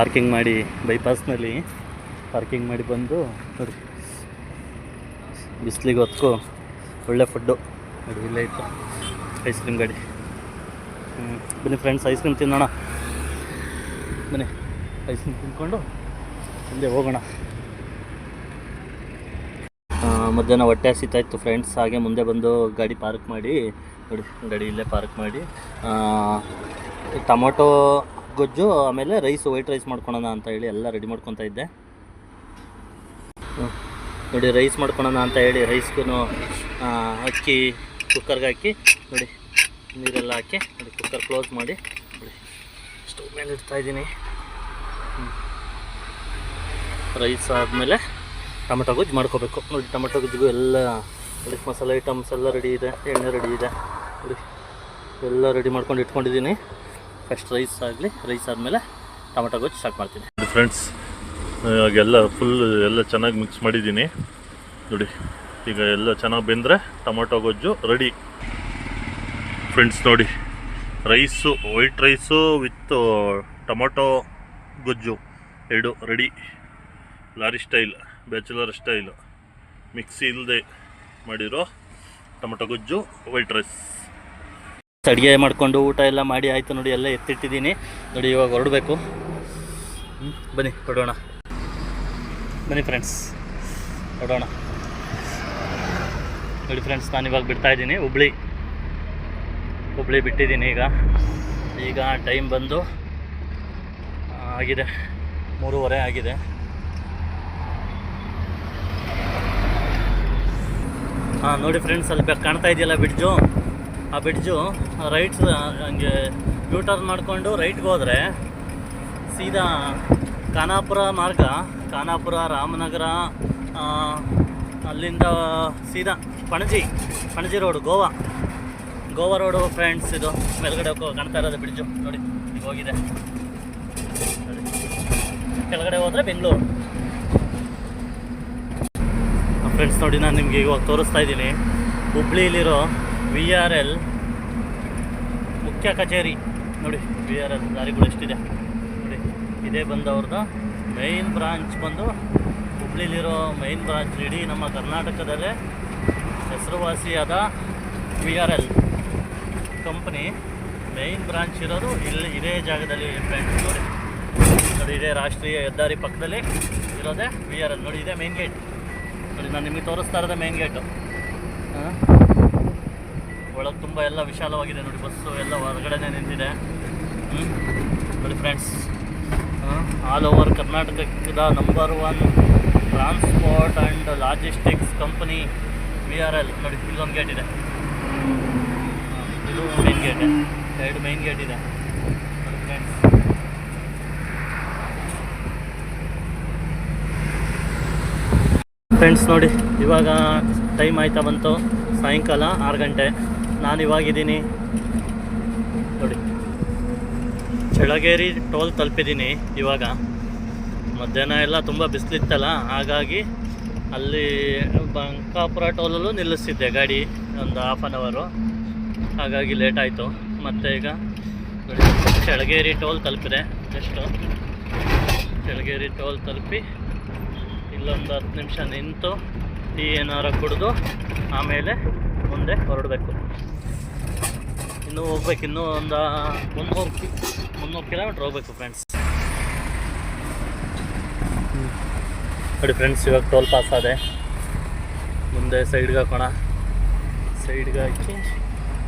Parking ಮಾಡಿ ಬೈಪಾಸ್ನಲ್ಲಿ parking ಮಾಡಿ ಬಂದು ನೋಡಿ. ಬಿಸಿಲಿಗೆ ಹೊತ್ಕೊ ಒಳ್ಳೆ ಫುಡ್ಡು. ನೋಡಿ, ಇಲ್ಲೇ ಇತ್ತು ಐಸ್ ಕ್ರೀಮ್ ಗಾಡಿ. ಹ್ಞೂ ಬನ್ನಿ ಫ್ರೆಂಡ್ಸ್ ಐಸ್ ಕ್ರೀಮ್ ತಿನ್ನೋಣ. ಬನ್ನಿ, ಐಸ್ ಕ್ರೀಮ್ ತಿನ್ಕೊಂಡು ಮುಂದೆ ಹೋಗೋಣ. ಮಧ್ಯಾಹ್ನ ಹೊಟ್ಟೆ ಹಸಿತಾ ಇತ್ತು ಫ್ರೆಂಡ್ಸ್ ಹಾಗೆ ಮುಂದೆ ಬಂದು ಗಾಡಿ ಪಾರ್ಕ್ ಮಾಡಿ, ನೋಡಿ, ಗಾಡಿ ಇಲ್ಲೇ ಪಾರ್ಕ್ ಮಾಡಿ. ಟೊಮೊಟೊ ಗೊಜ್ಜು, ಆಮೇಲೆ ರೈಸ್ ವೈಟ್ ರೈಸ್ ಮಾಡ್ಕೊಳೋಣ ಅಂತ ಹೇಳಿ ಎಲ್ಲ ರೆಡಿ ಮಾಡ್ಕೊತಾ ಇದ್ದೆ. ನೋಡಿ ರೈಸ್ ಮಾಡ್ಕೊಳೋಣ ಅಂತ ಹೇಳಿ ರೈಸ್ಗೂ ಅಕ್ಕಿ ಕುಕ್ಕರ್ಗೆ ಹಾಕಿ, ನೋಡಿ, ನೀರೆಲ್ಲ ಹಾಕಿ, ನೋಡಿ ಕುಕ್ಕರ್ ಕ್ಲೋಸ್ ಮಾಡಿ, ನೋಡಿ ಸ್ಟವ್ ಮೇಲೆ ಇಡ್ತಾ ಇದ್ದೀನಿ. ರೈಸ್ ಆದಮೇಲೆ ಟೊಮೆಟೊ ಗೊಜ್ಜು ಮಾಡ್ಕೋಬೇಕು. ನೋಡಿ, ಟೊಮೆಟೊ ಗೊಜ್ಜಿಗೂ ಎಲ್ಲ, ನೋಡಿ, ಮಸಾಲೆ ಐಟಮ್ಸ್ ಎಲ್ಲ ರೆಡಿ ಇದೆ, ಎಣ್ಣೆ ರೆಡಿ ಇದೆ. ನೋಡಿ, ಎಲ್ಲ ರೆಡಿ ಮಾಡ್ಕೊಂಡು ಇಟ್ಕೊಂಡಿದ್ದೀನಿ. ಫಸ್ಟ್ ರೈಸ್ ಆಗಲಿ ರೈಸ್ ಆದಮೇಲೆ ಟೊಮೆಟೊ ಗೊಜ್ಜು ಸ್ಟಾರ್ಟ್ ಮಾಡ್ತೀನಿ. ಫ್ರೆಂಡ್ಸ್ ಇವಾಗೆಲ್ಲ ಫುಲ್ ಎಲ್ಲ ಚೆನ್ನಾಗಿ ಮಿಕ್ಸ್ ಮಾಡಿದ್ದೀನಿ. ನೋಡಿ, ಈಗ ಎಲ್ಲ ಚೆನ್ನಾಗಿ ಬೆಂದರೆ ಟೊಮೊಟೊ ಗೊಜ್ಜು ರೆಡಿ ಫ್ರೆಂಡ್ಸ್ ನೋಡಿ rice white rice with tomato ಗೊಜ್ಜು ಎರಡು ready lorry style bachelor style mixie ಇಲ್ಲದೆ ಮಾಡಿರೋ ಟೊಮೊಟೊ ಗೊಜ್ಜು ವೈಟ್ ರೈಸ್ ಅಡುಗೆ ಮಾಡಿಕೊಂಡು ಊಟ ಎಲ್ಲ ಮಾಡಿ ಆಯಿತು ನೋಡಿ, ಎಲ್ಲ ಎತ್ತಿಟ್ಟಿದ್ದೀನಿ. ನೋಡಿ, ಇವಾಗ ಹೊರಡಬೇಕು. ಬನ್ನಿ, ಹೊರಡೋಣ. ಬನ್ನಿ ಫ್ರೆಂಡ್ಸ್ ಹೊರಡೋಣ. ನೋಡಿ ಫ್ರೆಂಡ್ಸ್ ನಾನು ಇವಾಗ ಬಿಡ್ತಾ ಇದ್ದೀನಿ. ಹುಬ್ಳಿ. ಹುಬ್ಳಿ ಬಿಟ್ಟಿದ್ದೀನಿ ಈಗ. ಈಗ ಟೈಮ್ ಬಂದು ಆಗಿದೆ. ಮೂರುವರೆ ಆಗಿದೆ. ಹಾಂ ನೋಡಿ ಫ್ರೆಂಡ್ಸ್ ಬೆ- ಕಾಣ್ತಾ ಇದೆಯಲ್ಲ ಬ್ರಿಡ್ಜು ಆ ಬ್ರಿಡ್ಜು ರೈಟ್ ಹಂಗೆ ಯೂ ಟರ್ನ್ ಮಾಡಿಕೊಂಡು ರೈಟ್ಗೆ ಹೋದರೆ ಸೀದಾ ಖಾನಾಪುರ ಮಾರ್ಗ, ಖಾನಾಪುರ, ರಾಮನಗರ ಅಲ್ಲಿಂದ ಸೀದಾ Panaji Panaji road Goa. Goa road friends ಇದು, ಮೇಲ್ಗಡೆ ಕಾಣ್ತಾ ಇರೋದು ಬ್ರಿಡ್ಜು ನೋಡಿ ಹೋಗಿದೆ. ಕೆಳಗಡೆ ಹೋದರೆ ಬೆಂಗಳೂರು. ಫ್ರೆಂಡ್ಸ್ ನೋಡಿ, ನಾನು ನಿಮಗೆ ಇವಾಗ ತೋರಿಸ್ತಾ ಇದ್ದೀನಿ. ಹುಬ್ಳಿಲಿರೋ ವಿ ಆರ್ ಎಲ್ ಮುಖ್ಯ ಕಚೇರಿ. ನೋಡಿ, ವಿ ಆರ್ ಎಲ್ ದಾರಿಗಳು ಎಷ್ಟಿದೆ. ನೋಡಿ, ಇದೇ ಬಂದು ಅವ್ರದ್ದು ಮೈನ್ ಬ್ರಾಂಚ್ ಬಂದು ಹುಬ್ಳಿಲಿರೋ ಮೈನ್ ಬ್ರಾಂಚ್ ಇಡೀ ನಮ್ಮ ಕರ್ನಾಟಕದಲ್ಲೇ ಹೆಸರುವಾಸಿಯಾದ V R L company main branch ಇರೋದು ಇಲ್ಲಿ ಇದೇ ಜಾಗದಲ್ಲಿ ಫ್ರೆಂಡ್ಸ್ ನೋಡಿ ನೋಡಿ ಇದೇ ರಾಷ್ಟ್ರೀಯ ಹೆದ್ದಾರಿ ಪಕ್ಕದಲ್ಲಿ ಇರೋದೇ ವಿ ಆರ್ ಎಲ್. ನೋಡಿ, ಇದೇ ಮೈನ್ ಗೇಟ್ ನೋಡಿ, ನಾನು ನಿಮಗೆ ತೋರಿಸ್ತಾ ಇರೋದೇ ಮೇನ್ ಗೇಟು ಒಳಗೆ ತುಂಬ ಎಲ್ಲ ವಿಶಾಲವಾಗಿದೆ ನೋಡಿ ಬಸ್ಸು ಎಲ್ಲ ಹೊರಗಡೆ ನಿಂತಿದೆ. ನೋಡಿ ಫ್ರೆಂಡ್ಸ್ ಆಲ್ ಓವರ್ ಕರ್ನಾಟಕದ number one transport and logistics company V R L ನೋಡಿ ಇಲ್ಲೊಂದು ಗೇಟ್ ಇದೆ. ಇದು ಮೇನ್ ಗೇಟ್ ಎರಡು ಮೇನ್ ಗೇಟ್ ಇದೆ. ಫ್ರೆಂಡ್ಸ್ ಫ್ರೆಂಡ್ಸ್ ನೋಡಿ, ಇವಾಗ ಟೈಮ್ ಆಯ್ತಾ ಬಂತು. ಸಾಯಂಕಾಲ ಆರು ಗಂಟೆ. ನಾನು ಇವಾಗಿದ್ದೀನಿ ನೋಡಿ. ಚಳಗೇರಿ ಟೋಲ್ ತಲುಪಿದ್ದೀನಿ ಇವಾಗ. ಮಧ್ಯಾಹ್ನ ಎಲ್ಲ ತುಂಬ ಬಿಸಿಲಿತ್ತಲ್ಲ, ಹಾಗಾಗಿ ಅಲ್ಲಿ ಬಂಕಾಪುರ ಟೋಲಲ್ಲೂ ನಿಲ್ಲಿಸಿದ್ದೆ ಗಾಡಿ ಒಂದು ಹಾಫ್ ಆನ್ ಅವರು ಹಾಗಾಗಿ ಲೇಟ್ ಆಯಿತು. ಮತ್ತು ಈಗ ಚಳಗೇರಿ ಟೋಲ್ ತಲುಪಿದೆ. ಎಷ್ಟು? ಚಳಗೇರಿ ಟೋಲ್ ತಲುಪಿ ಇಲ್ಲೊಂದು ಹತ್ತು ನಿಮಿಷ ನಿಂತು ಟೀ ಏನಾರು ಕುಡಿದು ಆಮೇಲೆ ಮುಂದೆ ಹೊರಡಬೇಕು. ಇನ್ನೂ ಹೋಗ್ಬೇಕು, ಇನ್ನೂ ಒಂದು ಮುನ್ನೂರು ಕಿ, ಮುನ್ನೂರು ಕಿಲೋಮೀಟ್ರ್ ಹೋಗ್ಬೇಕು ಫ್ರೆಂಡ್ಸ್ ನೋಡಿ ಫ್ರೆಂಡ್ಸ್ ಇವಾಗ ಟೋಲ್ ಪಾಸ್ ಆದೆ. ಮುಂದೆ ಸೈಡ್ಗೆ ಹಾಕೋಣ. ಸೈಡ್ಗೆ ಹಾಕಿ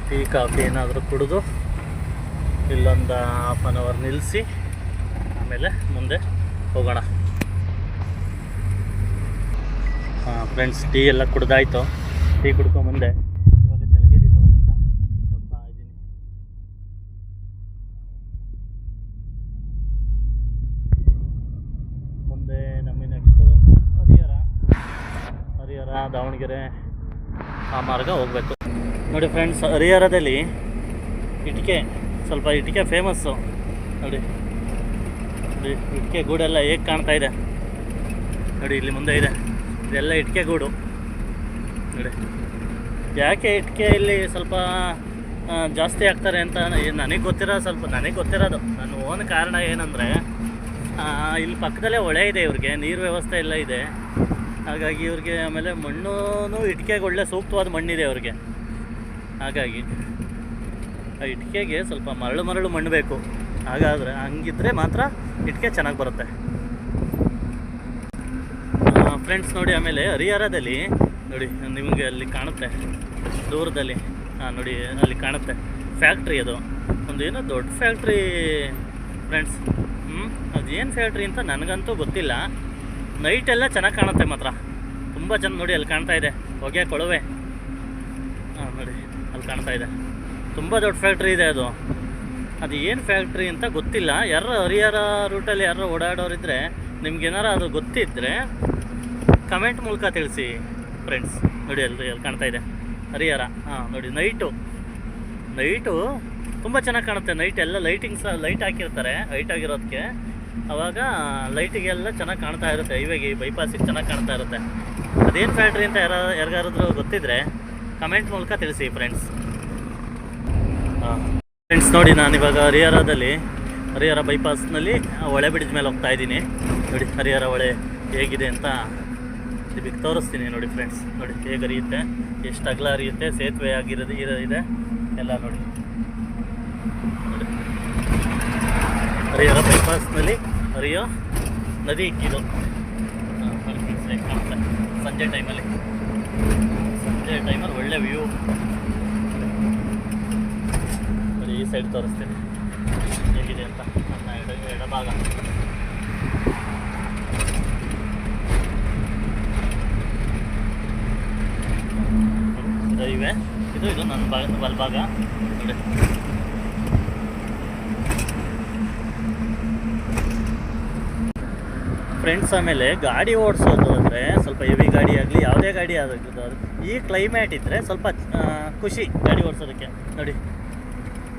ಟೀ ಕಾಫಿ ಏನಾದರೂ ಕುಡಿದು ಇಲ್ಲೊಂದು ಹಾಫ್ ಆನ್ ಅವರ್ ನಿಲ್ಲಿಸಿ ಆಮೇಲೆ ಮುಂದೆ ಹೋಗೋಣ. ಫ್ರೆಂಡ್ಸ್ ಟೀ ಎಲ್ಲ ಕುಡ್ದಾಯ್ತು. ಟೀ ಕುಡ್ಕೊಂಡು ಇವಾಗ ಚಳಗೇರಿ ಟೋಲಿಂದ ಕೊಡ್ತಾ ಇದ್ದೀನಿ ಮುಂದೆ ನಮಗೆ ನೆಕ್ಸ್ಟು ಹರಿಹರ ಹರಿಹರ ದಾವಣಗೆರೆ ಆ ಮಾರ್ಗ ಹೋಗಬೇಕು. ನೋಡಿ ಫ್ರೆಂಡ್ಸ್ ಹರಿಹರದಲ್ಲಿ ಇಟಿಕೆ, ಸ್ವಲ್ಪ ಇಟಿಕೆ ಫೇಮಸ್ಸು ನೋಡಿ ನೋಡಿ, ಇಟಿಕೆ ಗೂಡೆಲ್ಲ ಹೇಗೆ ಕಾಣ್ತಾ ಇದೆ. ನೋಡಿ, ಇಲ್ಲಿ ಮುಂದೆ ಇದೆ. ಇದೆಲ್ಲ ಇಟಿಕೆ ಗೂಡು. ನೋಡಿ, ಯಾಕೆ ಇಟಿಕೆ ಇಲ್ಲಿ ಸ್ವಲ್ಪ ಜಾಸ್ತಿ ಆಗ್ತಾರೆ ಅಂತ ನನಗೆ ಗೊತ್ತಿರೋ ಸ್ವಲ್ಪ, ನನಗೆ ಗೊತ್ತಿರೋದು. ನನ್ನ ಓನ್ ಕಾರಣ ಏನಂದರೆ ಇಲ್ಲಿ ಪಕ್ಕದಲ್ಲೇ ಹೊಳೆ ಇದೆ ಇವ್ರಿಗೆ, ನೀರು ವ್ಯವಸ್ಥೆ ಎಲ್ಲ ಇದೆ. ಹಾಗಾಗಿ ಇವ್ರಿಗೆ ಆಮೇಲೆ ಮಣ್ಣು ಇಟ್ಕೆಗೆ ಒಳ್ಳೆ ಸೂಕ್ತವಾದ ಮಣ್ಣಿದೆ ಅವ್ರಿಗೆ. ಹಾಗಾಗಿ ಆ ಇಟ್ಕೆಗೆ ಸ್ವಲ್ಪ ಮರಳು ಮರಳು ಮಣ್ಣು ಬೇಕು. ಹಾಗಾದರೆ ಹಂಗಿದ್ರೆ ಮಾತ್ರ ಇಟ್ಕೆ ಚೆನ್ನಾಗಿ ಬರುತ್ತೆ. ಫ್ರೆಂಡ್ಸ್ ನೋಡಿ ಆಮೇಲೆ ಹರಿಹರದಲ್ಲಿ ನೋಡಿ, ನಿಮಗೆ ಅಲ್ಲಿ ಕಾಣುತ್ತೆ. ದೂರದಲ್ಲಿ ಹಾಂ ನೋಡಿ, ಅಲ್ಲಿ ಕಾಣುತ್ತೆ ಫ್ಯಾಕ್ಟ್ರಿ ಅದು. ಒಂದು ಏನೋ ದೊಡ್ಡ ಫ್ಯಾಕ್ಟ್ರಿ ಫ್ರೆಂಡ್ಸ್ ಹ್ಞೂ ಅದೇನು ಫ್ಯಾಕ್ಟ್ರಿ ಅಂತ ನನಗಂತೂ ಗೊತ್ತಿಲ್ಲ. ನೈಟ್ ಎಲ್ಲ ಚೆನ್ನಾಗಿ ಕಾಣುತ್ತೆ ಮಾತ್ರ. ತುಂಬ ಚೆಂದ ನೋಡಿ ಅಲ್ಲಿ ಕಾಣ್ತಾ ಇದೆ. ಹೊಗೆ, ಕೊಳವೆ. ಹಾಂ ನೋಡಿ, ಅಲ್ಲಿ ಕಾಣ್ತಾ ಇದೆ. ತುಂಬ ದೊಡ್ಡ ಫ್ಯಾಕ್ಟ್ರಿ ಇದೆ ಅದು. ಅದು ಏನು ಫ್ಯಾಕ್ಟ್ರಿ ಅಂತ ಗೊತ್ತಿಲ್ಲ. ಯಾರು ಹರಿಹರ ರೂಟಲ್ಲಿ ಯಾರು ಓಡಾಡೋರಿದ್ರೆ ನಿಮ್ಗೇನಾರು ಅದು ಗೊತ್ತಿದ್ದರೆ ಕಮೆಂಟ್ ಮೂಲಕ ತಿಳಿಸಿ ಫ್ರೆಂಡ್ಸ್ ನೋಡಿ, ಅಲ್ಲಿ ಅಲ್ಲಿ ಕಾಣ್ತಾ ಇದೆ. ಹರಿಹರ. ಹಾಂ ನೋಡಿ ನೈಟು ನೈಟು ತುಂಬ ಚೆನ್ನಾಗಿ ಕಾಣುತ್ತೆ. ನೈಟ್ ಎಲ್ಲ ಲೈಟಿಂಗ್ಸ್ ಲೈಟ್ ಹಾಕಿರ್ತಾರೆ ಹೈಟ್ ಆಗಿರೋದಕ್ಕೆ ಅವಾಗ ಲೈಟಿಗೆಲ್ಲ ಚೆನ್ನಾಗಿ ಕಾಣ್ತಾ ಇರುತ್ತೆ. ಹೈವೇಗೆ ಬೈಪಾಸಿಗೆ ಚೆನ್ನಾಗಿ ಕಾಣ್ತಾ ಇರುತ್ತೆ. ಅದೇನು ಫ್ಯಾಕ್ಟ್ರಿ ಅಂತ ಯಾರು ಯಾರಿಗಾರಾದ್ರೂ ಗೊತ್ತಿದ್ರೆ ಕಮೆಂಟ್ ಮೂಲಕ ತಿಳಿಸಿ ಫ್ರೆಂಡ್ಸ್ ಫ್ರೆಂಡ್ಸ್ ನೋಡಿ ನಾನು ಇವಾಗ ಹರಿಹರದಲ್ಲಿ, ಹರಿಹರ ಬೈಪಾಸ್ನಲ್ಲಿ ಹೊಳೆ ಬ್ರಿಡ್ಜ್ ಮೇಲೆ ಹೋಗ್ತಾ ಇದ್ದೀನಿ. ನೋಡಿ, ಹರಿಹರ ಹೊಳೆ ಹೇಗಿದೆ ಅಂತ ನಿಮಗೆ ತೋರಿಸ್ತೀನಿ ನೋಡಿ ಫ್ರೆಂಡ್ಸ್ ನೋಡಿ, ಹೇಗೆ ಹರಿಯುತ್ತೆ, ಎಷ್ಟು ಅಗಲ ಹರಿಯುತ್ತೆ, ಸೇತುವೆ ಆಗಿರೋದು ಇರೋದಿದೆ ಎಲ್ಲ ನೋಡಿ. ಹರಿಹರ ಬೈಪಾಸ್ನಲ್ಲಿ ಹರಿಯೋ ನದಿ ಕಾಣುತ್ತೆ. ಸಂಜೆ ಟೈಮಲ್ಲಿ ಸಂಜೆ ಟೈಮಲ್ಲಿ ಒಳ್ಳೆ ವ್ಯೂ ಈ ಸೈಡ್ ತೋರಿಸ್ತೀನಿ. ಹೇಗಿದೆ ಅಂತ? ನನ್ನ ಎಡ, ಎಡಭಾಗ. ಇವೆ. ಇದು ಇದು ನನ್ನ ಭಾಗ, ಬಲಭಾಗ. ನೋಡಿ. ಫ್ರೆಂಡ್ಸ್ ಆಮೇಲೆ ಗಾಡಿ ಓಡಿಸೋದು ಅಂದರೆ ಸ್ವಲ್ಪ ಹೆವಿ ಗಾಡಿ ಆಗಲಿ, ಯಾವುದೇ ಗಾಡಿ ಆಗಲಿ ಈ ಕ್ಲೈಮೇಟ್ ಇದ್ದರೆ ಸ್ವಲ್ಪ ಖುಷಿ ಗಾಡಿ ಓಡಿಸೋದಕ್ಕೆ. ನೋಡಿ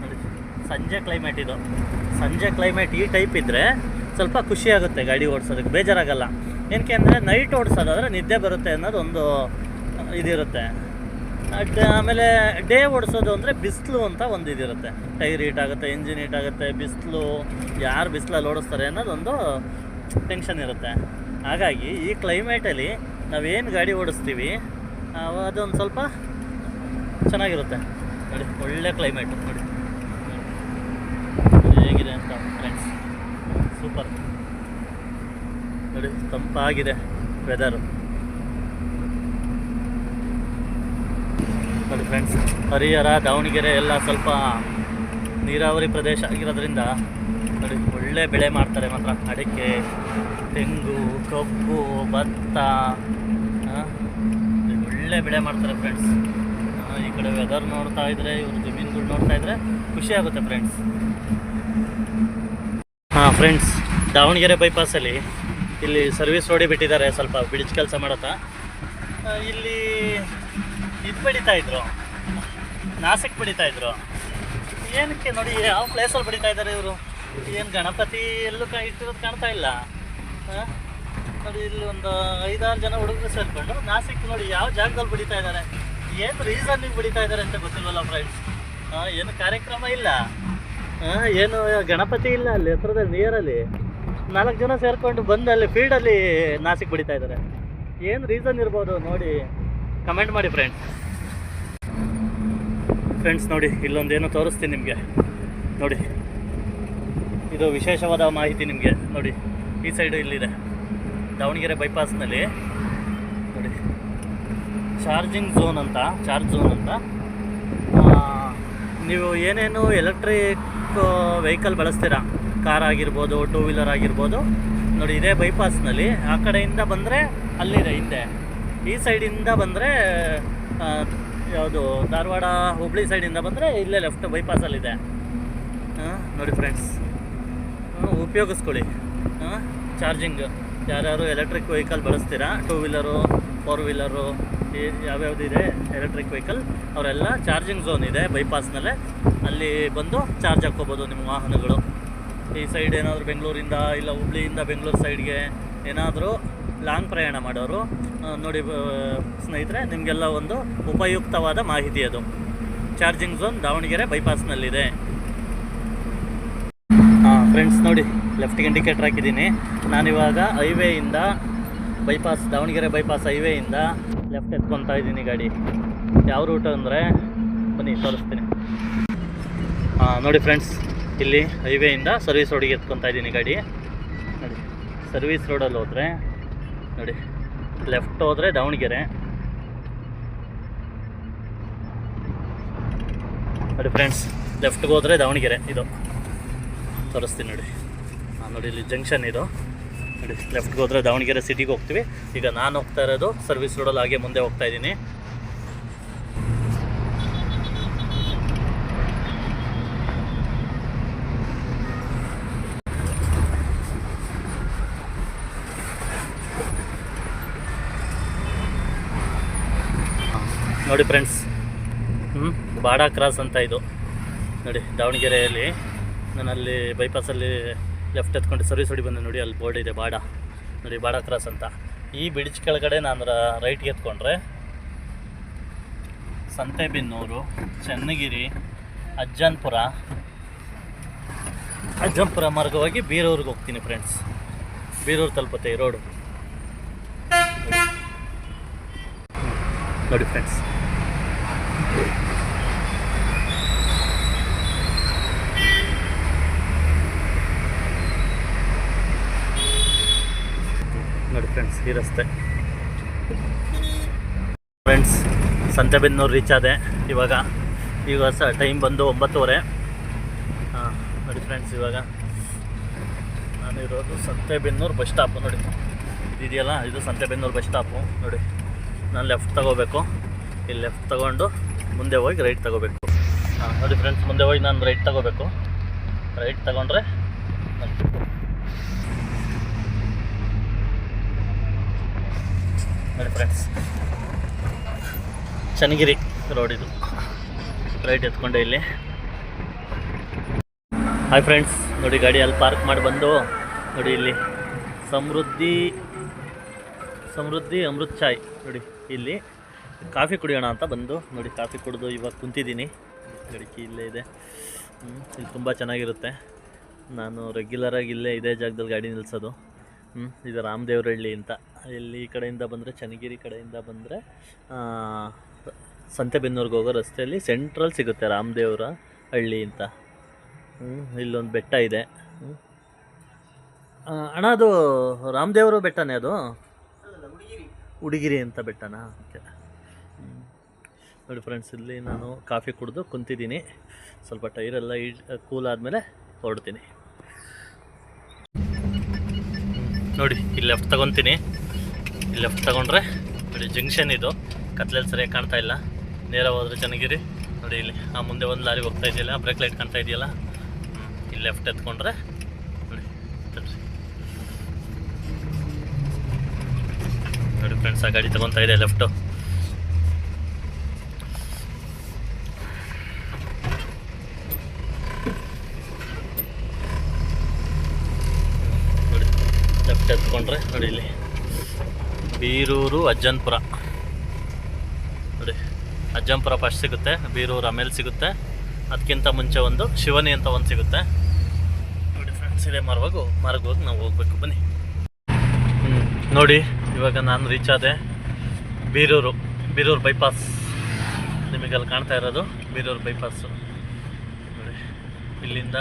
ನೋಡಿ, ಸಂಜೆ ಕ್ಲೈಮೇಟ್ ಇದು. ಸಂಜೆ ಕ್ಲೈಮೇಟ್ ಈ ಟೈಪ್ ಇದ್ದರೆ ಸ್ವಲ್ಪ ಖುಷಿ ಆಗುತ್ತೆ ಗಾಡಿ ಓಡಿಸೋದಕ್ಕೆ, ಬೇಜಾರಾಗಲ್ಲ. ಏನಕ್ಕೆ ಅಂದರೆ ನೈಟ್ ಓಡಿಸೋದಾದ್ರೆ ನಿದ್ದೆ ಬರುತ್ತೆ ಅನ್ನೋದು ಒಂದು, ಇದಿರುತ್ತೆ. ಆಮೇಲೆ ಡೇ ಓಡಿಸೋದು ಅಂದರೆ ಬಿಸಿಲು ಅಂತ ಒಂದು ಇದಿರುತ್ತೆ. ಟೈರ್ ಹೀಟ್ ಆಗುತ್ತೆ ಇಂಜಿನ್ ಹೀಟ್ ಆಗುತ್ತೆ, ಬಿಸಿಲು, ಯಾರು ಬಿಸಿಲಲ್ಲಿ ಓಡಿಸ್ತಾರೆ ಅನ್ನೋದೊಂದು ಟೆನ್ಷನ್ ಇರುತ್ತೆ. ಹಾಗಾಗಿ ಈ ಕ್ಲೈಮೇಟಲ್ಲಿ ನಾವೇನು ಗಾಡಿ ಓಡಿಸ್ತೀವಿ ಅದೊಂದು ಸ್ವಲ್ಪ ಚೆನ್ನಾಗಿರುತ್ತೆ. ನೋಡಿ, ಒಳ್ಳೆ ಕ್ಲೈಮೇಟ್ ನೋಡಿ. ಹೇಗಿದೆ ಅಂತ ಫ್ರೆಂಡ್ಸ್ ಸೂಪರ್ ನೋಡಿ, ತಂಪಾಗಿದೆ ವೆದರು ನೋಡಿ ಫ್ರೆಂಡ್ಸ್ ಹರಿಹರ, ದಾವಣಗೆರೆ ಎಲ್ಲ ಸ್ವಲ್ಪ ನೀರಾವರಿ ಪ್ರದೇಶ ಆಗಿರೋದ್ರಿಂದ, ನೋಡಿ ಒಳ್ಳೆ ಬೆಳೆ ಮಾಡ್ತಾರೆ ಮಾತ್ರ. ಅಡಿಕೆ, ತೆಂಗು, ಕಬ್ಬು, ಭತ್ತ ಒಳ್ಳೆ ಬೆಳೆ ಮಾಡ್ತಾರೆ ಫ್ರೆಂಡ್ಸ್ ಈ ಕಡೆ ವೆದರ್ ನೋಡ್ತಾ ಇದ್ರೆ, ಇವ್ರ ಜಮೀನುಗಳು ನೋಡ್ತಾ ಇದ್ರೆ ಖುಷಿ ಆಗುತ್ತೆ ಫ್ರೆಂಡ್ಸ್ ಹಾಂ ಫ್ರೆಂಡ್ಸ್ ದಾವಣಗೆರೆ ಬೈಪಾಸಲ್ಲಿ ಇಲ್ಲಿ ಸರ್ವಿಸ್ ರೋಡಿ ಬಿಟ್ಟಿದ್ದಾರೆ ಸ್ವಲ್ಪ ಬ್ರಿಡ್ಜ್ ಕೆಲಸ ಮಾಡುತ್ತಾ. ಇಲ್ಲಿ ಇದು ಬೆಳೀತಾ ಇದ್ರು. ನಾಸಿಕ್ ಬೆಳೀತಾ ಇದ್ರು. ಏನಕ್ಕೆ ನೋಡಿ, ಯಾವ ಪ್ಲೇಸಲ್ಲಿ ಬೆಳೀತಾ ಇದ್ದಾರೆ ಇವರು? ಏನು ಗಣಪತಿ ಎಲ್ಲೂ ಕ ಇಟ್ಟಿರೋದು ಕಾಣ್ತಾ ಇಲ್ಲ? ನೋಡಿ ಇಲ್ಲಿ ಒಂದು ಐದಾರು ಜನ ಹುಡುಗರು ಸೇರ್ಕೊಂಡು ನಾಸಿಕ್ ನೋಡಿ ಯಾವ ಜಾಗದಲ್ಲಿ ಬಡಿತಾ ಇದ್ದಾರೆ? ಏನು ರೀಸನ್ನಿಗೆ ಬಡಿತಾ ಇದ್ದಾರೆ ಅಂತ ಗೊತ್ತಿಲ್ವಲ್ಲ ಫ್ರೆಂಡ್ಸ್ ಏನು ಕಾರ್ಯಕ್ರಮ ಇಲ್ಲ. ಏನು ಗಣಪತಿ ಇಲ್ಲ ಅಲ್ಲಿ ಹತ್ರದಲ್ಲಿ ನಿಯರಲ್ಲಿ ನಾಲ್ಕು ಜನ ಸೇರ್ಕೊಂಡು ಬಂದು ಅಲ್ಲಿ ಫೀಲ್ಡಲ್ಲಿ ನಾಸಿಕ್ ಬಡಿತಾ ಇದ್ದಾರೆ. ಏನು ರೀಸನ್ ಇರ್ಬೋದು ನೋಡಿ ಕಮೆಂಟ್ ಮಾಡಿ ಫ್ರೆಂಡ್ಸ್ ಫ್ರೆಂಡ್ಸ್ ನೋಡಿ, ಇಲ್ಲೊಂದೇನು ತೋರಿಸ್ತೀನಿ ನಿಮಗೆ. ನೋಡಿ. ಇದು ವಿಶೇಷವಾದ ಮಾಹಿತಿ ನಿಮಗೆ. ನೋಡಿ, ಈ ಸೈಡು ಇಲ್ಲಿದೆ. ದಾವಣಗೆರೆ ಬೈಪಾಸ್ನಲ್ಲಿ ನೋಡಿ ಚಾರ್ಜಿಂಗ್ ಝೋನ್ ಅಂತ ಚಾರ್ಜ್ ಝೋನ್ ಅಂತ. ನೀವು ಏನೇನು ಎಲೆಕ್ಟ್ರಿಕ್ ವೆಹಿಕಲ್ ಬಳಸ್ತೀರಾ? ಕಾರ್ ಆಗಿರ್ಬೋದು ಟೂ ವೀಲರ್ ಆಗಿರ್ಬೋದು. ನೋಡಿ, ಇದೇ ಬೈಪಾಸ್ನಲ್ಲಿ ಆ ಕಡೆಯಿಂದ ಬಂದರೆ ಅಲ್ಲಿದೆ, ಹಿಂದೆ. ಈ ಸೈಡಿಂದ ಬಂದರೆ ಯಾವುದು, ಧಾರವಾಡ, ಹುಬ್ಳಿ ಸೈಡಿಂದ ಬಂದರೆ ಇಲ್ಲೇ ಲೆಫ್ಟ್ ಬೈಪಾಸಲ್ಲಿದೆ ನೋಡಿ ಫ್ರೆಂಡ್ಸ್ ಉಪಯೋಗಿಸ್ಕೊಳ್ಳಿ. ಚಾರ್ಜಿಂಗ್ ಯಾರ್ಯಾರು ಎಲೆಕ್ಟ್ರಿಕ್ ವೆಹಿಕಲ್ ಬಳಸ್ತೀರಾ ಟೂ ವೀಲರು ಫೋರ್ ವೀಲರು ಯಾವ್ಯಾವುದಿದೆ ಎಲೆಕ್ಟ್ರಿಕ್ ವೆಹಿಕಲ್ ಅವರೆಲ್ಲ ಚಾರ್ಜಿಂಗ್ ಝೋನ್ ಇದೆ ಬೈಪಾಸ್ನಲ್ಲೇ ಅಲ್ಲಿ ಬಂದು ಚಾರ್ಜ್ ಹಾಕ್ಕೋಬೋದು ನಿಮ್ಮ ವಾಹನಗಳು. ಈ ಸೈಡ್ ಏನಾದರೂ ಬೆಂಗಳೂರಿಂದ ಇಲ್ಲ ಹುಬ್ಳಿಯಿಂದ ಬೆಂಗಳೂರು ಸೈಡ್ಗೆ ಏನಾದರೂ ಲಾಂಗ್ ಪ್ರಯಾಣ ಮಾಡೋರು ನೋಡಿ ಸ್ನೇಹಿತರೆ, ನಿಮಗೆಲ್ಲ ಒಂದು ಉಪಯುಕ್ತವಾದ ಮಾಹಿತಿ ಅದು. ಚಾರ್ಜಿಂಗ್ ಝೋನ್ ದಾವಣಗೆರೆ ಬೈಪಾಸ್ನಲ್ಲಿದೆ ಫ್ರೆಂಡ್ಸ್ ನೋಡಿ ಲೆಫ್ಟ್ಗೆ ಇಂಡಿಕೇಟ್ರ್ ಹಾಕಿದ್ದೀನಿ. ನಾನಿವಾಗ ಹೈವೇಯಿಂದ ಬೈಪಾಸ್ ದಾವಣಗೆರೆ ಬೈಪಾಸ್ ಹೈವೇಯಿಂದ ಲೆಫ್ಟ್ ಎತ್ಕೊತಾ ಇದ್ದೀನಿ ಗಾಡಿ. ಯಾವ ರೂಟ್ ಅಂದರೆ, ಬನ್ನಿ, ತೋರಿಸ್ತೀನಿ. ಹಾಂ ನೋಡಿ ಫ್ರೆಂಡ್ಸ್ ಇಲ್ಲಿ ಹೈವೇಯಿಂದ ಸರ್ವಿಸ್ ರೋಡಿಗೆ ಎತ್ಕೊತಾ ಇದ್ದೀನಿ ಗಾಡಿ. ನೋಡಿ ಸರ್ವಿಸ್ ರೋಡಲ್ಲಿ ಹೋದರೆ, ನೋಡಿ ಲೆಫ್ಟ್ ಹೋದರೆ ದಾವಣಗೆರೆ. ನೋಡಿ ಫ್ರೆಂಡ್ಸ್ ಲೆಫ್ಟ್ಗೆ ಹೋದರೆ ದಾವಣಗೆರೆ, ಇದು. ತೋರಿಸ್ತೀನಿ ನೋಡಿ. ಹಾಂ ನೋಡಿ ಇಲ್ಲಿ ಜಂಕ್ಷನ್ ಇದು. ನೋಡಿ ಲೆಫ್ಟ್ಗೆ ಹೋದರೆ ದಾವಣಗೆರೆ ಸಿಟಿಗೆ ಹೋಗ್ತೀವಿ. ಈಗ ನಾನು ಹೋಗ್ತಾ ಇರೋದು ಸರ್ವಿಸ್ ರೋಡಲ್ಲಿ ಹಾಗೆ ಮುಂದೆ ಹೋಗ್ತಾ ಇದ್ದೀನಿ. ನೋಡಿ ಫ್ರೆಂಡ್ಸ್ ಹ್ಞೂ ಬಾಡಾ ಕ್ರಾಸ್ ಅಂತ ಇದು. ನೋಡಿ, ದಾವಣಗೆರೆಯಲ್ಲಿ ನಾನು ಅಲ್ಲಿ ಬೈಪಾಸಲ್ಲಿ ಲೆಫ್ಟ್ ಎತ್ಕೊಂಡು ಸರ್ವಿಸ್ ಹೊಡಿ ಬಂದೆ ನೋಡಿ, ಅಲ್ಲಿ ಬೋರ್ಡ್ ಇದೆ, ಬಾಡ. ನೋಡಿ, ಬಾಡ ಕ್ರಾಸ್ ಅಂತ. ಈ ಬ್ರಿಡ್ಜ್ ಕೆಳಗಡೆ ನಾನು ರೈಟ್ಗೆ ಎತ್ಕೊಂಡ್ರೆ ಸಂತೆಬೆನ್ನೂರು, ಚನ್ನಗಿರಿ, ಅಜ್ಜನ್ಪುರ ಅಜ್ಜನ್ಪುರ ಮಾರ್ಗವಾಗಿ ಬೀರೂರಿಗೆ ಹೋಗ್ತೀನಿ ಫ್ರೆಂಡ್ಸ್ ಬೀರೂರು ತಲುಪುತ್ತೆ ಈ ರೋಡು ನೋಡಿ ಫ್ರೆಂಡ್ಸ್ ನೋಡಿ ಫ್ರೆಂಡ್ಸ್ ಈ ರಸ್ತೆ. ಫ್ರೆಂಡ್ಸ್ ಸಂತೆಬೆನ್ನೂರು ರೀಚ್ ಆದೆ. ಇವಾಗ ಈಗ ಸ ಟೈಮ್ ಬಂದು ಒಂಬತ್ತುವರೆ. ಹಾಂ, ನೋಡಿ ಫ್ರೆಂಡ್ಸ್ ಇವಾಗ ಇರೋದು ಸಂತೆಬೆನ್ನೂರು ಬಸ್ ಸ್ಟಾಪು ನೋಡಿ. ಇದೆಯಲ್ಲ, ಇದು ಸಂತೆಬೆನ್ನೂರು ಬಸ್ ಸ್ಟಾಪು ನೋಡಿ. ನಾನು ಲೆಫ್ಟ್ ತಗೋಬೇಕು. ಇಲ್ಲಿ ಲೆಫ್ಟ್ ತಗೊಂಡು ಮುಂದೆ ಹೋಗಿ ರೈಟ್ ತಗೋಬೇಕು. ಹಾಂ, ನೋಡಿ ಫ್ರೆಂಡ್ಸ್ ಮುಂದೆ ಹೋಗಿ ನಾನು ರೈಟ್ ತಗೋಬೇಕು. ರೈಟ್ ತಗೊಂಡ್ರೆ ನೋಡಿ ಫ್ರೆಂಡ್ಸ್ ಚನ್ನಗಿರಿ ರೋಡ್ ಇದು. ರೈಟ್ ಎತ್ಕೊಂಡೆ ಇಲ್ಲಿ. ಹಾಯ್ ಫ್ರೆಂಡ್ಸ್ ನೋಡಿ ಗಾಡಿ ಅಲ್ಲಿ ಪಾರ್ಕ್ ಮಾಡಿ ಬಂದು, ನೋಡಿ ಇಲ್ಲಿ. ಸಮೃದ್ಧಿ ಸಮೃದ್ಧಿ ಅಮೃತ್ ಚಾಯ್. ನೋಡಿ ಇಲ್ಲಿ. ಕಾಫಿ ಕುಡಿಯೋಣ ಅಂತ ಬಂದು, ನೋಡಿ ಕಾಫಿ ಕುಡಿದು ಇವಾಗ ಕುಂತಿದ್ದೀನಿ. ಗಡಿಕೆ ಇಲ್ಲೇ ಇದೆ. ಇಲ್ಲಿ ತುಂಬ ಚೆನ್ನಾಗಿರುತ್ತೆ. ನಾನು ರೆಗ್ಯುಲರಾಗಿ ಇಲ್ಲೇ ಇದೇ ಜಾಗದಲ್ಲಿ ಗಾಡಿ ನಿಲ್ಲಿಸೋದು ಹ್ಞೂ ಇದು ರಾಮದೇವ್ರಹಳ್ಳಿ ಅಂತ. ಇಲ್ಲಿ ಈ ಕಡೆಯಿಂದ ಬಂದರೆ, ಚನ್ನಗಿರಿ ಕಡೆಯಿಂದ ಬಂದರೆ ಸಂತೆಬೆನ್ನೂರಿಗೆ ಹೋಗೋ ರಸ್ತೆಯಲ್ಲಿ ಸೆಂಟ್ರಲ್ ಸಿಗುತ್ತೆ ರಾಮದೇವರ ಹಳ್ಳಿ ಅಂತ. ಇಲ್ಲೊಂದು ಬೆಟ್ಟ ಇದೆ. ಅಣ್ಣ, ಅದು ರಾಮದೇವರು ಬೆಟ್ಟನೇ ಅದು? ಉಡುಗಿರಿ ಅಂತ ಬೆಟ್ಟನಾ? ಓಕೆ. ನೋಡಿ ಫ್ರೆಂಡ್ಸ್ ಇಲ್ಲಿ ನಾನು ಕಾಫಿ ಕುಡಿದು ಕುಂತಿದ್ದೀನಿ. ಸ್ವಲ್ಪ ಟೈರೆಲ್ಲ ಕೂಲ್ ಆದಮೇಲೆ ಹೊರಡ್ತೀನಿ. ನೋಡಿ, ಇಲ್ಲಿ ಲೆಫ್ಟ್ ತಗೊತೀನಿ. ಲೆಫ್ಟ್ ತಗೊಂಡ್ರೆ ನೋಡಿ ಜಂಕ್ಷನ್ ಇದು. ಕತ್ಲಲ್ಲಿ ಸರಿಯಾಗಿ ಕಾಣ್ತಾ ಇಲ್ಲ. ನೇರ ಹೋದ್ರೆ ಚೆನ್ನಾಗಿರಿ. ನೋಡಿ ಇಲ್ಲಿ, ಆ ಮುಂದೆ ಒಂದು ಲಾರಿ ಹೋಗ್ತಾ ಇದೆಯಲ್ಲ ಬ್ರೇಕ್ ಲೈಟ್ ಕಾಣ್ತಾ ಇದೆಯಲ್ಲ? ಇಲ್ಲಿ ಲೆಫ್ಟ್ ಎತ್ಕೊಂಡ್ರೆ ನೋಡಿ. ನೋಡಿ ಫ್ರೆಂಡ್ಸ್ ಆ ಗಾಡಿ ತಗೊತಾ ಇದೆ ಲೆಫ್ಟು ನೋಡಿ ಲೆಫ್ಟ್ ಎತ್ಕೊಂಡ್ರೆ ನೋಡಿ ಇಲ್ಲಿ. ಬೀರೂರು ಅಜ್ಜನ್ಪುರ. ನೋಡಿ ಅಜ್ಜಂಪುರ ಫಸ್ಟ್ ಸಿಗುತ್ತೆ, ಬೀರೂರು ಆಮೇಲೆ ಸಿಗುತ್ತೆ. ಅದಕ್ಕಿಂತ ಮುಂಚೆ ಒಂದು ಶಿವನಿ ಅಂತ ಒಂದು ಸಿಗುತ್ತೆ. ನೋಡಿ ಫ್ರೆಂಡ್ಸ್ ಇದೇ ಮಾರ್ಗ ಹೋಗಿ ನಾವು ಹೋಗ್ಬೇಕು, ಬನ್ನಿ. ನೋಡಿ, ಇವಾಗ ನಾನು ರೀಚ್ ಆದೆ ಬೀರೂರು ಬೀರೂರು ಬೈಪಾಸ್ ನಿಮಗೆ ಅಲ್ಲಿ ಕಾಣ್ತಾ ಇರೋದು ಬೀರೂರು ಬೈಪಾಸು ನೋಡಿ, ಇಲ್ಲಿಂದ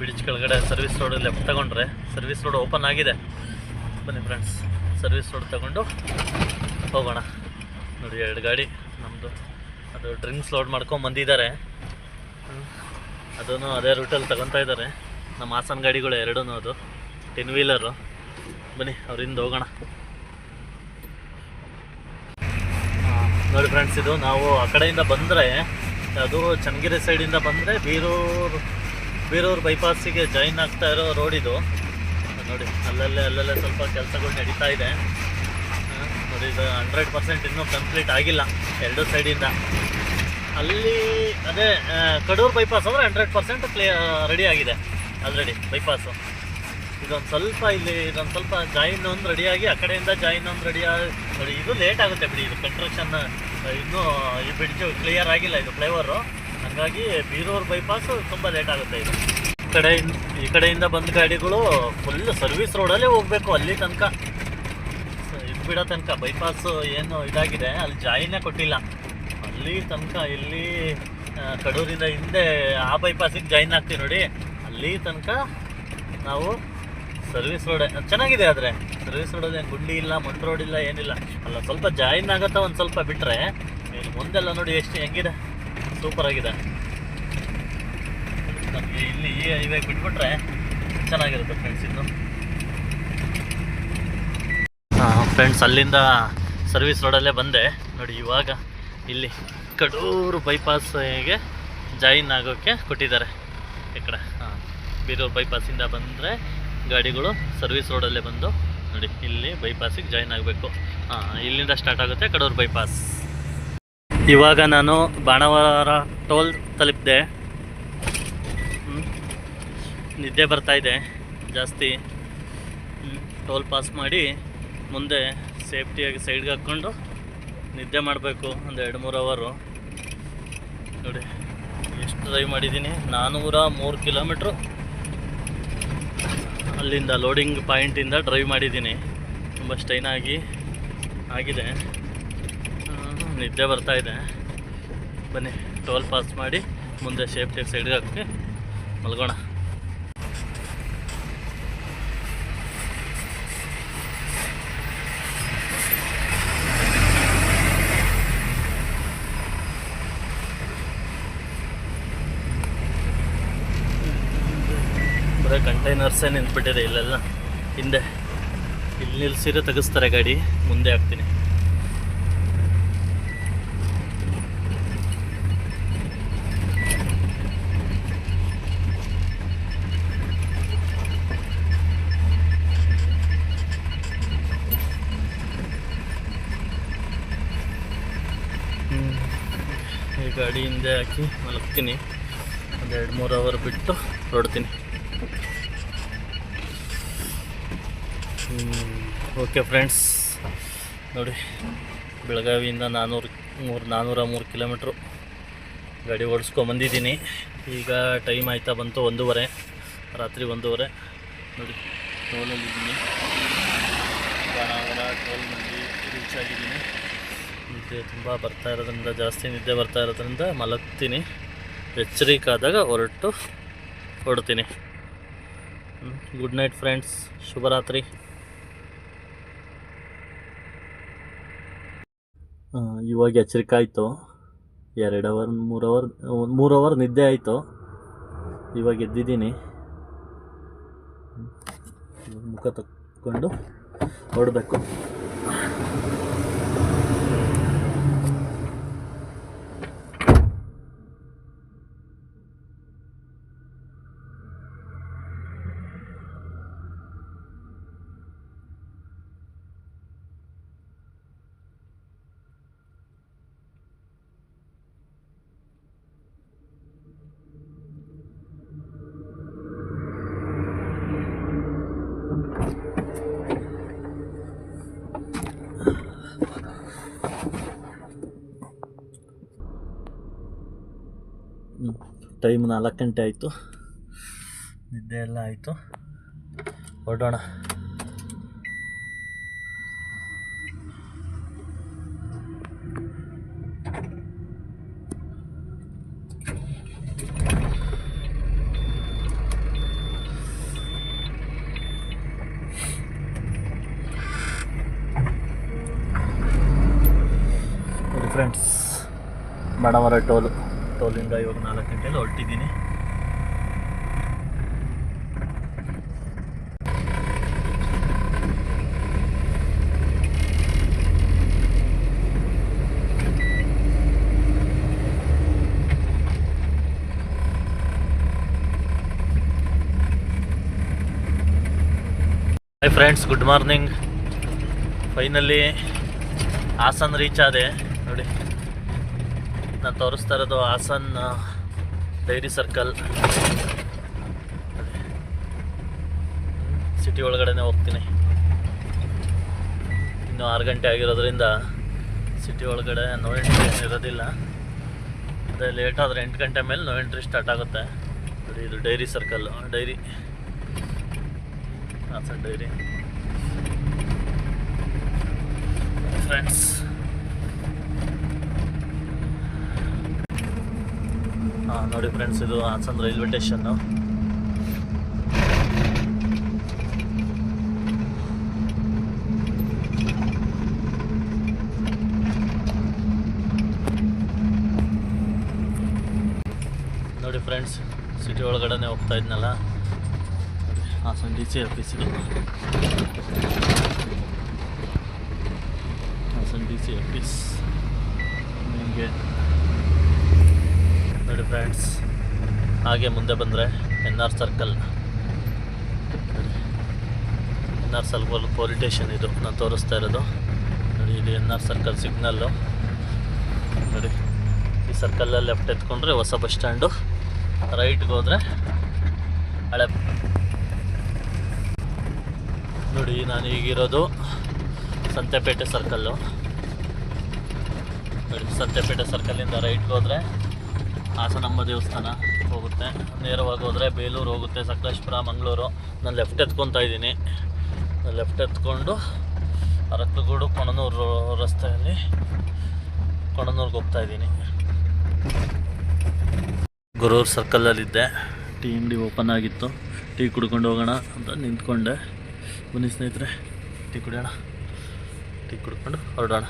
ಬ್ರಿಡ್ಜ್ ಕೆಳಗಡೆ ಸರ್ವಿಸ್ ರೋಡ್ ಲೆಫ್ಟ್ ತಗೊಂಡ್ರೆ ಸರ್ವಿಸ್ ರೋಡ್ ಓಪನ್ ಆಗಿದೆ. ಬನ್ನಿ ಫ್ರೆಂಡ್ಸ್ ಸರ್ವಿಸ್ ರೋಡ್ ತಗೊಂಡು ಹೋಗೋಣ. ನೋಡಿ, ಎರಡು ಗಾಡಿ ನಮ್ಮದು ಅದು ಡ್ರಿಂಕ್ಸ್ ಲೋಡ್ ಮಾಡ್ಕೊಂಡು ಬಂದಿದ್ದಾರೆ. ಅದೂ ಅದೇ ರೂಟಲ್ಲಿ ತಗೊತಾ ಇದ್ದಾರೆ. ನಮ್ಮ ಹಾಸನ ಗಾಡಿಗಳು ಎರಡೂ ಅದು. ಟೆನ್ ವೀಲರು ಬನ್ನಿ, ಅವರಿಂದ ಹೋಗೋಣ. ನೋಡಿ ಫ್ರೆಂಡ್ಸ್ ಇದು ನಾವು ಆ ಕಡೆಯಿಂದ ಬಂದರೆ, ಅದು ಚನ್ನಗಿರಿ ಸೈಡಿಂದ ಬಂದರೆ ಬೀರೂರು ಬೀರೂರು ಬೈಪಾಸಿಗೆ ಜಾಯಿನ್ ಆಗ್ತಾ ಇರೋ ರೋಡ್ ಇದು. ನೋಡಿ, ಅಲ್ಲಲ್ಲೇ ಅಲ್ಲಲ್ಲೇ ಸ್ವಲ್ಪ ಕೆಲಸಗಳು ನಡೀತಾ ಇದೆ. ನೋಡಿ, ಇದು ಹಂಡ್ರೆಡ್ ಪರ್ಸೆಂಟ್ ಇನ್ನೂ ಕಂಪ್ಲೀಟ್ ಆಗಿಲ್ಲ, ಎರಡೂ ಸೈಡಿಂದ ಅಲ್ಲಿ, ಅದೇ ಕಡೂರು ಬೈಪಾಸ್ ಅಂದರೆ ಹಂಡ್ರೆಡ್ ಪರ್ಸೆಂಟ್ ರೆಡಿ ಆಗಿದೆ ಆಲ್ರೆಡಿ ಬೈಪಾಸು ಇದೊಂದು ಸ್ವಲ್ಪ ಇಲ್ಲಿ, ಇದೊಂದು ಸ್ವಲ್ಪ ಜಾಯಿನ್ ಒಂದು ರೆಡಿಯಾಗಿ ಆ ಕಡೆಯಿಂದ ಜಾಯಿನ್ ಒಂದು ರೆಡಿ ನೋಡಿ, ಇದು ಲೇಟ್ ಆಗುತ್ತೆ ಬಿಡಿ, ಇದು ಕನ್ಸ್ಟ್ರಕ್ಷನ್ ಇನ್ನೂ, ಈ ಬ್ರಿಡ್ಜು ಕ್ಲಿಯರ್ ಆಗಿಲ್ಲ, ಇದು ಫ್ಲೈವರು ಹಾಗಾಗಿ ಬೀರೂರು ಬೈಪಾಸು ತುಂಬ ಲೇಟ್ ಆಗುತ್ತೆ ಇದು. ಕಡೆ ಈ ಕಡೆಯಿಂದ ಬಂದ ಗಾಡಿಗಳು ಫುಲ್ ಸರ್ವಿಸ್ ರೋಡಲ್ಲೇ ಹೋಗ್ಬೇಕು, ಅಲ್ಲಿ ತನಕ. ಇದು ಬಿಡೋ ತನಕ ಬೈಪಾಸ್ ಏನು ಇದಾಗಿದೆ, ಅಲ್ಲಿ ಜಾಯಿನೇ ಕೊಟ್ಟಿಲ್ಲ. ಅಲ್ಲಿ ತನಕ, ಇಲ್ಲಿ ಕಡೂರಿಂದ ಹಿಂದೆ ಆ ಬೈಪಾಸಿಗೆ ಜಾಯಿನ್ ಆಗ್ತೀವಿ ನೋಡಿ. ಅಲ್ಲಿ ತನಕ ನಾವು ಸರ್ವಿಸ್ ರೋಡ್ ಚೆನ್ನಾಗಿದೆ ಆದರೆ ಸರ್ವಿಸ್ ರೋಡಲ್ಲಿ ಏನು ಗುಂಡಿ ಇಲ್ಲ, ಮಣ್ಣು ರೋಡ್ ಇಲ್ಲ, ಏನಿಲ್ಲ. ಅಲ್ಲ, ಸ್ವಲ್ಪ ಜಾಯಿನ್ ಆಗುತ್ತಾ ಒಂದು ಸ್ವಲ್ಪ ಬಿಟ್ಟರೆ ಮುಂದೆಲ್ಲ ನೋಡಿ ಎಷ್ಟು ಹೆಂಗಿದೆ. ಸೂಪರ್ ಆಗಿದೆ. ನಮಗೆ ಇಲ್ಲಿ ಈ ಹೈವೇ ಬಿಟ್ಬಿಟ್ರೆ ಚೆನ್ನಾಗಿರುತ್ತೆ ಫ್ರೆಂಡ್ಸ್ ಇದು. ಫ್ರೆಂಡ್ಸ್ ಅಲ್ಲಿಂದ ಸರ್ವಿಸ್ ರೋಡಲ್ಲೇ ಬಂದೆ. ನೋಡಿ, ಇವಾಗ ಇಲ್ಲಿ ಕಡೂರು ಬೈಪಾಸ್ಗೆ ಜಾಯಿನ್ ಆಗೋಕ್ಕೆ ಕೊಟ್ಟಿದ್ದಾರೆ. ಈ ಕಡೆ, ಹಾಂ, ಬೀರೂರು ಬೈಪಾಸಿಂದ ಬಂದರೆ ಗಾಡಿಗಳು ಸರ್ವಿಸ್ ರೋಡಲ್ಲೇ ಬಂದು, ನೋಡಿ, ಇಲ್ಲಿ ಬೈಪಾಸಿಗೆ ಜಾಯಿನ್ ಆಗಬೇಕು. ಹಾಂ, ಇಲ್ಲಿಂದ ಸ್ಟಾರ್ಟ್ ಆಗುತ್ತೆ ಕಡೂರು ಬೈಪಾಸ್ ಇವಾಗ ನಾನು ಬಾಣವಾರ ಟೋಲ್ ತಲುಪಿದೆ. ನಿದ್ದೆ ಬರ್ತಾ ಇದೆ. ಜಾಸ್ತಿ ಟೋಲ್ ಪಾಸ್ ಮಾಡಿ ಮುಂದೆ ಸೇಫ್ಟಿಯಾಗಿ ಸೈಡ್ಗೆ ಹಾಕ್ಕೊಂಡು ನಿದ್ದೆ ಮಾಡಬೇಕು ಒಂದು ಎರಡು ಮೂರು ಅವರು. ನೋಡಿ, ಎಷ್ಟು ಡ್ರೈವ್ ಮಾಡಿದ್ದೀನಿ. ನಾನ್ನೂರ ಮೂರು ಕಿಲೋಮೀಟ್ರು ಅಲ್ಲಿಂದ ಲೋಡಿಂಗ್ ಪಾಯಿಂಟಿಂದ ಡ್ರೈವ್ ಮಾಡಿದ್ದೀನಿ. ತುಂಬ ಸ್ಟೈನ್ ಆಗಿ ಆಗಿದೆ. ನಿದ್ದೆ ಬರ್ತಾ ಇದೆ. ಬನ್ನಿ ಟೋಲ್ ಪಾಸ್ ಮಾಡಿ ಮುಂದೆ ಸೇಫ್ಟಿಯಾಗಿ ಸೈಡ್ಗೆ ಹಾಕಿ ಮಲ್ಗೋಣ. ಕಂಟೈನರ್ಸೇ ನಿಂತ್ಬಿಟ್ಟಿದೆ ಇಲ್ಲೆಲ್ಲ. ಹಿಂದೆ. ಇಲ್ಲಿ ನಿಲ್ಸಿರೋ ತೆಗಿಸ್ತಾರೆ ಗಾಡಿ. ಮುಂದೆ ಹಾಕ್ತೀನಿ. ಗಾಡಿ ಹಿಂದೆ ಹಾಕಿ ಮಲಗ್ತೀನಿ. ಒಂದು ಎರಡು ಮೂರು ಅವರ್ ಬಿಟ್ಟು ಹೊರಡ್ತೀನಿ. ಓಕೆ ಫ್ರೆಂಡ್ಸ್ ನೋಡಿ, ಬೆಳಗಾವಿಯಿಂದ ನಾನ್ನೂರು ಮೂರು ನಾನ್ನೂರ ಮೂರು ಕಿಲೋಮೀಟ್ರು ಗಾಡಿ ಓಡಿಸ್ಕೊಂಬಂದಿದ್ದೀನಿ ಈಗ ಟೈಮ್ ಆಯ್ತಾ ಬಂತು ಒಂದೂವರೆ, ರಾತ್ರಿ ಒಂದೂವರೆ. ನೋಡಿ ಟೋಲಲ್ಲಿದ್ದೀನಿ ಬಾಣಾವರ ಟೋಲ್ನಲ್ಲಿ ರೀಚ್ ಆಗಿದ್ದೀನಿ. ನಿದ್ದೆ ತುಂಬ ಬರ್ತಾ ಇರೋದ್ರಿಂದ, ಜಾಸ್ತಿ ನಿದ್ದೆ ಬರ್ತಾ ಇರೋದ್ರಿಂದ ಮಲಗ್ತೀನಿ. ಎಚ್ಚರಿಕಾದಾಗ ಹೊರಟು ಹೊಡ್ತೀನಿ ಗುಡ್ ನೈಟ್ ಫ್ರೆಂಡ್ಸ್ ಶುಭರಾತ್ರಿ. ಇವಾಗ ಎಚ್ಚರಿಕೆ ಆಯಿತು. ಎರಡು ಅವರ್, ಮೂರು ಅವರ್ ಒಂದು ಮೂರು ಅವರ್ ನಿದ್ದೆ ಆಯಿತು. ಇವಾಗ ಎದ್ದಿದ್ದೀನಿ. ಮುಖ ತಕ್ಕೊಂಡು ಹೊರಡಬೇಕು ಟೈಮ್ ನಾಲ್ಕು ಗಂಟೆ ಆಯಿತು. ನಿದ್ದೆ ಎಲ್ಲ ಆಯಿತು. ಹೊರಡೋಣ. ಫ್ರೆಂಡ್ಸ್ ಬಡವರ ಟೋಲು ಟೋಲಿಂದ ಇವಾಗ ನಾಲ್ಕು ಗಂಟೆಯಲ್ಲಿ ಹೊರಟಿದ್ದೀನಿ. Hi friends good morning finally Hassan reach ಆದೆ ನಾನು ತೋರಿಸ್ತಾ ಇರೋದು ಹಾಸನ್ ಡೈರಿ ಸರ್ಕಲ್. ಸಿಟಿ ಒಳಗಡೆನೆ ಹೋಗ್ತೀನಿ. ಇನ್ನು ಆರು ಗಂಟೆ ಆಗಿರೋದ್ರಿಂದ ಸಿಟಿ ಒಳಗಡೆ ನೋ ಎಂಟ್ರಿ ಇರೋದಿಲ್ಲ. ಅದೇ ಲೇಟ್ ಆದರೆ ಎಂಟು ಗಂಟೆ ಮೇಲೆ ನೋ ಎಂಟ್ರಿ ಸ್ಟಾರ್ಟ್ ಆಗುತ್ತೆ. ನೋಡಿ, ಇದು dairy circle dairy. Hassan dairy. Friends ಹಾಂ ನೋಡಿ ಫ್ರೆಂಡ್ಸ್ ಇದು ಹಾಸನ್ ರೈಲ್ವೆ ಸ್ಟೇಷನ್ನು ನೋಡಿ ಫ್ರೆಂಡ್ಸ್ ಸಿಟಿ ಒಳಗಡೆ ಹೋಗ್ತಾ ಇದ್ನಲ್ಲ. ಹಾಸನ್ ಡಿ ಸಿ ಆಫೀಸ್ ಇದು ಹಾಸನ್ ಡಿ ಸಿ ಆಫೀಸ್ ನಿಮಗೆ ನೋಡಿ ಫ್ರೆಂಡ್ಸ್ ಹಾಗೆ ಮುಂದೆ ಬಂದರೆ N R circle N R circle police station ಇದು. ನಾನು ತೋರಿಸ್ತಾ ಇರೋದು. ನೋಡಿ, ಇದು ಎನ್ ಆರ್ ಸರ್ಕಲ್ ಸಿಗ್ನಲ್ಲು ನೋಡಿ, ಈ ಸರ್ಕಲಲ್ಲಿ ಲೆಫ್ಟ್ ಎತ್ಕೊಂಡ್ರೆ ಹೊಸ ಬಸ್ ಸ್ಟ್ಯಾಂಡು ರೈಟ್ಗೆ ಹೋದರೆ ಹಳೆ ನೋಡಿ, ನಾನು ಈಗಿರೋದು ಸಂತೆಪೇಟೆ ಸರ್ಕಲ್ಲು ನೋಡಿ, ಸಂತೆಪೇಟೆ ಸರ್ಕಲ್ಲಿಂದ ರೈಟ್ಗೆ ಹೋದರೆ ಹಾಸನಮ್ಮ ದೇವಸ್ಥಾನ ಹೋಗುತ್ತೆ. ನೇರವಾಗಿ ಹೋದರೆ ಬೇಲೂರು ಹೋಗುತ್ತೆ, ಸಕಲೇಶ್ಪುರ, ಮಂಗಳೂರು. ನಾನು ಲೆಫ್ಟ್ ಎತ್ಕೊತಾ ಇದ್ದೀನಿ. ಲೆಫ್ಟ್ ಎತ್ಕೊಂಡು ಅರಕಲಗೂಡು ಕೊಣನೂರು ರಸ್ತೆಯಲ್ಲಿ ಕೊಣನೂರಿಗೆ ಹೋಗ್ತಾ ಇದ್ದೀನಿ. ಗುರೂರ್ ಸರ್ಕಲಲ್ಲಿದ್ದೆ ಟೀ ಅಂಗಡಿ ಓಪನ್ ಆಗಿತ್ತು. ಟೀ ಕುಡ್ಕೊಂಡು ಹೋಗೋಣ ಅಂತ ನಿಂತ್ಕೊಂಡೆ. ಬನ್ನಿ ಸ್ನೇಹಿತರೆ, ಟೀ ಕುಡಿಯೋಣ. ಟೀ ಕುಡ್ಕೊಂಡು ಹೊರಡೋಣ.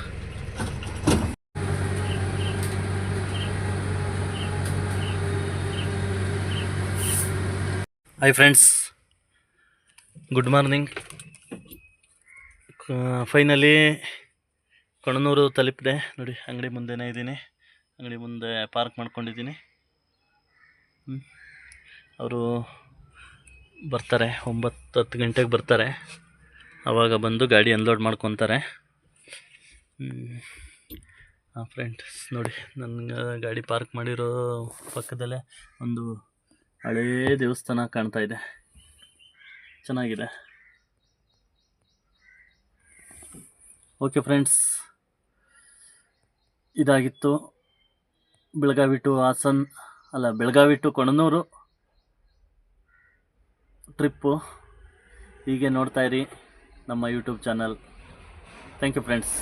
Hi friends good morning finally Konanur ತಲುಪಿದೆ. ನೋಡಿ, ಅಂಗಡಿ ಮುಂದೆನೇ ಇದ್ದೀನಿ. ಅಂಗಡಿ ಮುಂದೆ ಪಾರ್ಕ್ ಮಾಡ್ಕೊಂಡಿದ್ದೀನಿ. ಅವರು ಬರ್ತಾರೆ. ಒಂಬತ್ತು ಹತ್ತು ಗಂಟೆಗೆ ಬರ್ತಾರೆ. ಆವಾಗ ಬಂದು ಗಾಡಿ ಅನ್ಲೋಡ್ ಮಾಡ್ಕೊತಾರೆ. ಹಾಂ ಫ್ರೆಂಡ್ಸ್ ನೋಡಿ ನನ್ನ ಗಾಡಿ ಪಾರ್ಕ್ ಮಾಡಿರೋ ಪಕ್ಕದಲ್ಲೇ ಒಂದು ಹಳೇ ದೇವಸ್ಥಾನ ಕಾಣ್ತಾ ಇದೆ. ಚೆನ್ನಾಗಿದೆ. ಓಕೆ ಫ್ರೆಂಡ್ಸ್ ಇದಾಗಿತ್ತು ಬೆಳಗಾವಿ ಟು ಹಾಸನ್, ಅಲ್ಲ ಬೆಳಗಾವಿ ಟು ಕೊಣನೂರು ಟ್ರಿಪ್ಪು ಹೀಗೆ ನೋಡ್ತಾಯಿರಿ ನಮ್ಮ YouTube channel thank you friends